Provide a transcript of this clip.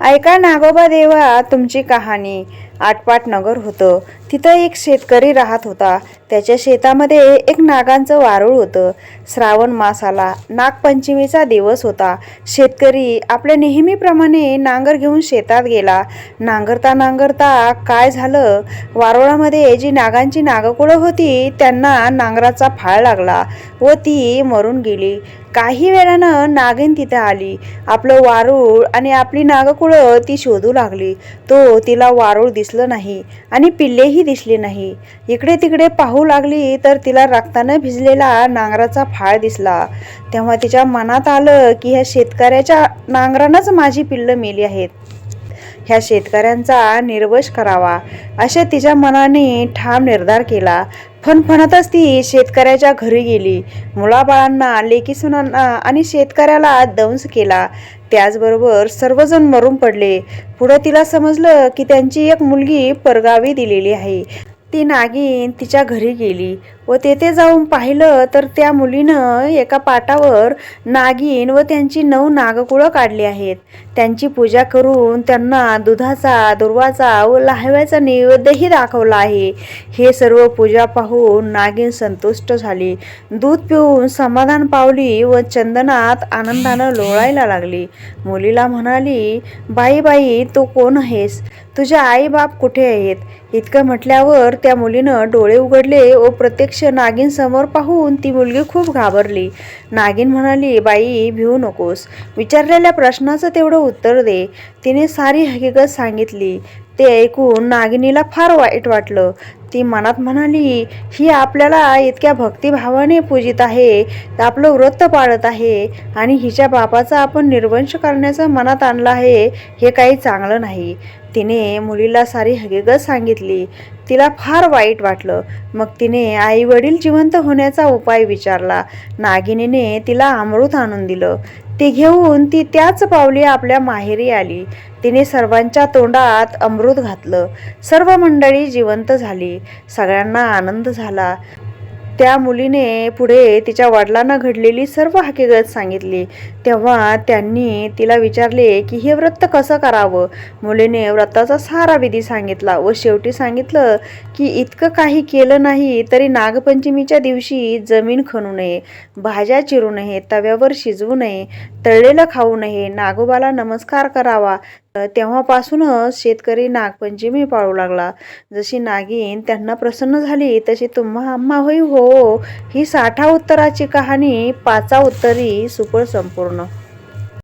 ऐका नागोबा देवा तुमची कहाणी आटपाट नगर होतं. तिथं एक शेतकरी राहत होता. त्याच्या शेतामध्ये एक नागांचं वारूळ होतं. श्रावण मास आला नागपंचमीचा दिवस होता. शेतकरी आपल्या नेहमीप्रमाणे नांगर घेऊन शेतात गेला. नांगरता नांगरता काय झालं? वारुळामध्ये जी नागांची नागकुळं होती त्यांना नांगराचा फाळ लागला व ती मरून गेली. काही वेळानं नागिन तिथे आली. आपलं वारूळ आणि आपली नागकुळं ती शोधू लागली. तो तिला वारूळ दिसलं नाही आणि पिल्लेही दिसली नाही. इकडे तिकडे पाहू लागली तर तिला रक्तानं भिजलेला नांगराचा फाळ दिसला. तेव्हा तिच्या मनात आलं की ह्या शेतकऱ्याच्या नांगरानंच माझी पिल्लं मेली आहेत. ह्या शेतकऱ्यांचा निर्वश करावा. अशा तिच्या मनाने ठाम निर्धार केला. फणफणतच ती शेतकऱ्याच्या घरी गेली. मुलाबाळांना लेकी सुनांना आणि शेतकऱ्याला दंश केला. त्याचबरोबर सर्वजण मरून पडले. पुढं तिला समजलं की त्यांची एक मुलगी परगावी दिलेली आहे. ती नागिन तिच्या घरी गेली. व तेथे जाऊन पाहिलं तर त्या मुलीनं एका पाटावर नागिन व त्यांची नऊ नागकुळं काढली आहेत. त्यांची पूजा करून त्यांना दुधाचा दुर्वाचा व लाहव्याचा नैवेद्यही दाखवला आहे. हे सर्व पूजा पाहून नागिन संतुष्ट झाली. दूध पिऊन समाधान पावली व चंदनात आनंदानं लोळायला लागली. मुलीला म्हणाली बाई बाई तू कोण आहेस? तुझे आई बाप कुठे आहेत? इतकं म्हटल्यावर त्या मुलीनं डोळे उघडले व प्रत्यक्ष नागिन समोर पाहून ती मुलगी खूप घाबरली. नागिन म्हणाली बाई भिवू नकोस. विचारलेल्या प्रश्नाचं तेवढं उत्तर दे. तिने सारी हकीकत सांगितली. ते ऐकून नागिनीला फार वाईट वाटलं. ती मनात म्हणाली ही आपल्याला इतक्या भक्तिभावाने पूजित आहे आपलं व्रत पाळत आहे आणि हिच्या बापाचा आपण निर्वंश करण्याचं मनात आणलं आहे हे काही चांगलं नाही. तिने मुलीला सारी हकीकत सांगितली. तिला फार वाईट वाटलं. मग तिने आई वडील जिवंत होण्याचा उपाय विचारला. नागिनीने तिला अमृत आणून दिलं. ती घेऊन ती त्याच पावली आपल्या माहेरी आली. तिने सर्वांच्या तोंडात अमृत घातलं. सर्व मंडळी जिवंत झाली. सगळ्यांना आनंद झाला. त्या मुलीने पुढे तिच्या वडिलांना घडलेली सर्व हकीकत सांगितली. तेव्हा त्यांनी तिला विचारले की हे व्रत कसं करावं? मुलीने व्रताचा सारा विधी सांगितला व शेवटी सांगितलं की इतकं काही केलं नाही तरी नागपंचमीच्या दिवशी जमीन खणू नये भाज्या चिरू नये तव्यावर शिजवू नये तळलेलं खाऊ नये नागोबाला नमस्कार करावा तेव्हापासूनच शेतकरी नागपंचमी पाळू लागला. जशी नागिन त्यांना प्रसन्न झाली तशी तुम्हा आम्हा होई हो. ही साठा उत्तराची कहाणी पाचा उत्तरी सुपर संपूर्ण.